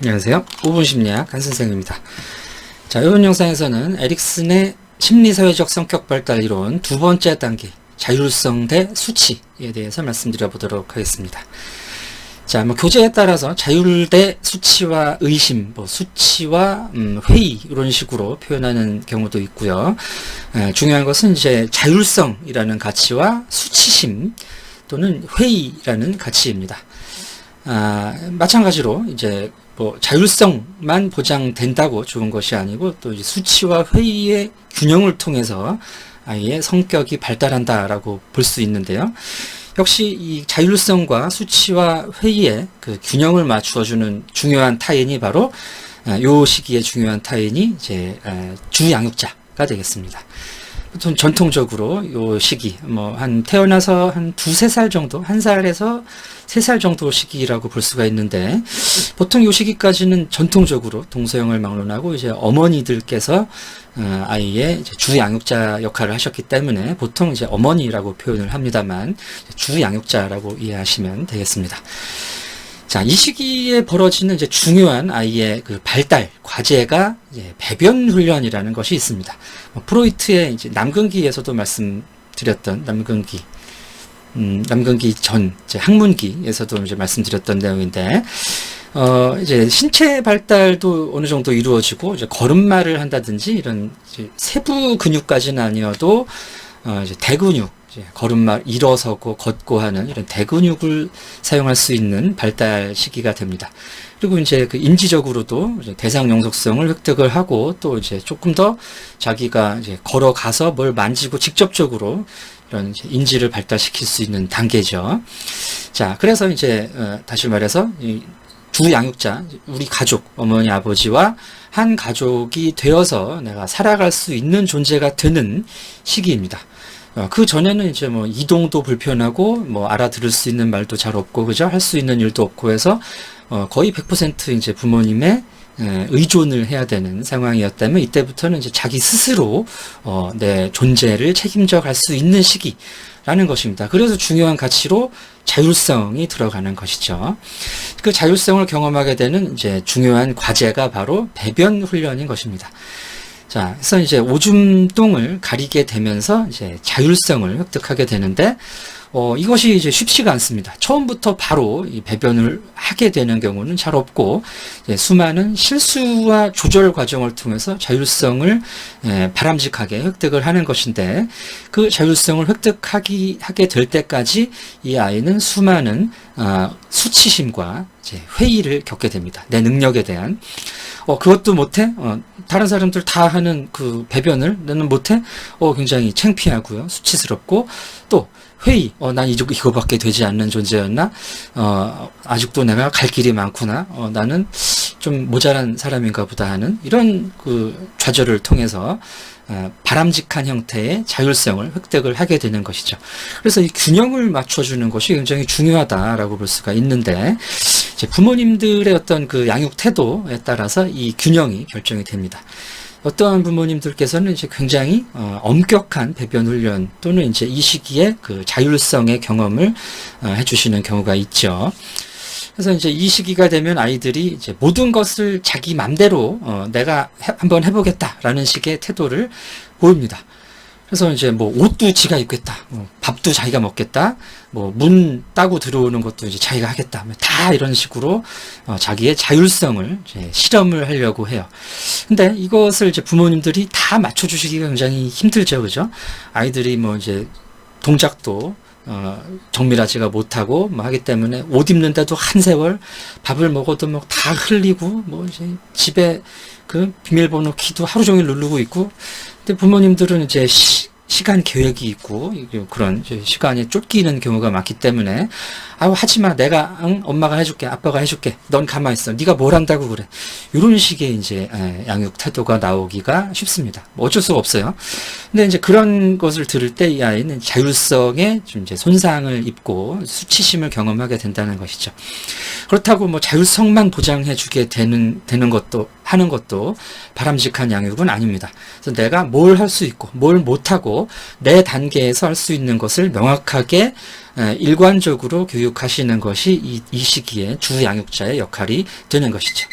안녕하세요. 5분 심리학 한선생입니다. 자, 이번 영상에서는 에릭슨의 심리사회적 성격 발달 이론 두 번째 단계, 자율성 대 수치에 대해서 말씀드려 보도록 하겠습니다. 자, 뭐 교재에 따라서 자율 대 수치와 의심, 뭐 수치와 음, 회의 이런 식으로 표현하는 경우도 있고요. 에, 중요한 것은 이제 자율성이라는 가치와 수치심 또는 회의라는 가치입니다. 아, 마찬가지로 이제 뭐 자율성만 보장된다고 좋은 것이 아니고 또 수치와 회의의 균형을 통해서 아이의 성격이 발달한다라고 볼 수 있는데요. 역시 이 자율성과 수치와 회의의 그 균형을 맞추어주는 중요한 타인이 바로 아, 요 시기에 중요한 타인이 이제 아, 주양육자가 되겠습니다. 보통 전통적으로 요 시기 뭐 한 태어나서 한 두세 살 정도 한 살에서 세 살 정도 시기라고 볼 수가 있는데 보통 요 시기까지는 전통적으로 동서양을 막론하고 이제 어머니들께서 어, 아이의 이제 주양육자 역할을 하셨기 때문에 보통 이제 어머니라고 표현을 합니다만 주 양육자라고 이해하시면 되겠습니다. 자, 이 시기에 벌어지는 이제 중요한 아이의 그 발달 과제가 이제 배변 훈련이라는 것이 있습니다. 뭐 프로이트의 이제 남근기에서도 말씀드렸던 남근기, 음, 남근기 전 이제 학문기에서도 이제 말씀드렸던 내용인데, 어, 이제 신체 발달도 어느 정도 이루어지고 이제 걸음마를 한다든지 이런 이제 세부 근육까지는 아니어도 어, 이제 대근육, 걸음마 일어서고 걷고 하는 이런 대근육을 사용할 수 있는 발달 시기가 됩니다. 그리고 이제 그 인지적으로도 이제 대상 영속성을 획득을 하고 또 이제 조금 더 자기가 이제 걸어가서 뭘 만지고 직접적으로 이런 인지를 발달시킬 수 있는 단계죠. 자, 그래서 이제 어, 다시 말해서 이 주양육자, 우리 가족, 어머니, 아버지와 한 가족이 되어서 내가 살아갈 수 있는 존재가 되는 시기입니다. 어, 그 전에는 이제 뭐 이동도 불편하고 뭐 알아들을 수 있는 말도 잘 없고 그죠? 할 수 있는 일도 없고 해서 어, 거의 100% 이제 부모님의 에, 의존을 해야 되는 상황이었다면 이때부터는 이제 자기 스스로 어, 내 존재를 책임져 갈 수 있는 시기라는 것입니다. 그래서 중요한 가치로 자율성이 들어가는 것이죠. 그 자율성을 경험하게 되는 이제 중요한 과제가 바로 배변 훈련인 것입니다. 자, 그래서 이제 오줌똥을 가리게 되면서 이제 자율성을 획득하게 되는데, 어, 이것이 이제 쉽지가 않습니다. 처음부터 바로 이 배변을 하게 되는 경우는 잘 없고, 수많은 실수와 조절 과정을 통해서 자율성을 예, 바람직하게 획득을 하는 것인데, 그 자율성을 획득하기, 하게 될 때까지 이 아이는 수많은, 아, 수치심과 회의를 겪게 됩니다. 내 능력에 대한. 어, 그것도 못해? 어, 다른 사람들 다 하는 그 배변을 나는 못해? 어, 굉장히 창피하고요. 수치스럽고, 또, 회의, 어, 난 이거, 이거밖에 되지 않는 존재였나? 어, 아직도 내가 갈 길이 많구나? 어, 나는 좀 모자란 사람인가 보다 하는 이런 그 좌절을 통해서 어, 바람직한 형태의 자율성을 획득을 하게 되는 것이죠. 그래서 이 균형을 맞춰주는 것이 굉장히 중요하다라고 볼 수가 있는데, 부모님들의 어떤 그 양육 태도에 따라서 이 균형이 결정이 됩니다. 어떠한 부모님들께서는 이제 굉장히 어, 엄격한 배변 훈련 또는 이제 이 시기에 그 자율성의 경험을 어, 해주시는 경우가 있죠. 그래서 이제 이 시기가 되면 아이들이 이제 모든 것을 자기 맘대로 어, 내가 해, 한번 해보겠다라는 식의 태도를 보입니다. 그래서 이제 뭐 옷도 지가 입겠다, 뭐 밥도 자기가 먹겠다, 뭐 문 따고 들어오는 것도 이제 자기가 하겠다, 뭐다 이런 식으로 어, 자기의 자율성을 이제 실험을 하려고 해요. 근데 이것을 이제 부모님들이 다 맞춰주시기가 굉장히 힘들죠, 그죠? 아이들이 뭐 이제 동작도 어, 정밀하지가 못하고 뭐 하기 때문에 옷 입는데도 한 세월 밥을 먹어도 뭐 다 흘리고 뭐 이제 집에 그 비밀번호 키도 하루 종일 누르고 있고. 근데 부모님들은 이제 시, 시간 계획이 있고 그런 시간에 쫓기는 경우가 많기 때문에 아우 하지마. 내가 응? 엄마가 해줄게. 아빠가 해줄게. 넌 가만 있어. 네가 뭘 한다고 그래. 이런 식의 이제 에, 양육 태도가 나오기가 쉽습니다. 뭐 어쩔 수가 없어요. 근데 이제 그런 것을 들을 때 이 아이는 자율성에 좀 이제 손상을 입고 수치심을 경험하게 된다는 것이죠. 그렇다고 뭐 자율성만 보장해주게 되는 되는 것도 하는 것도 바람직한 양육은 아닙니다. 그래서 내가 뭘 할 수 있고 뭘 못하고 내 단계에서 할 수 있는 것을 명확하게 에, 일관적으로 교육하시는 것이 이, 이 시기에 주 양육자의 역할이 되는 것이죠.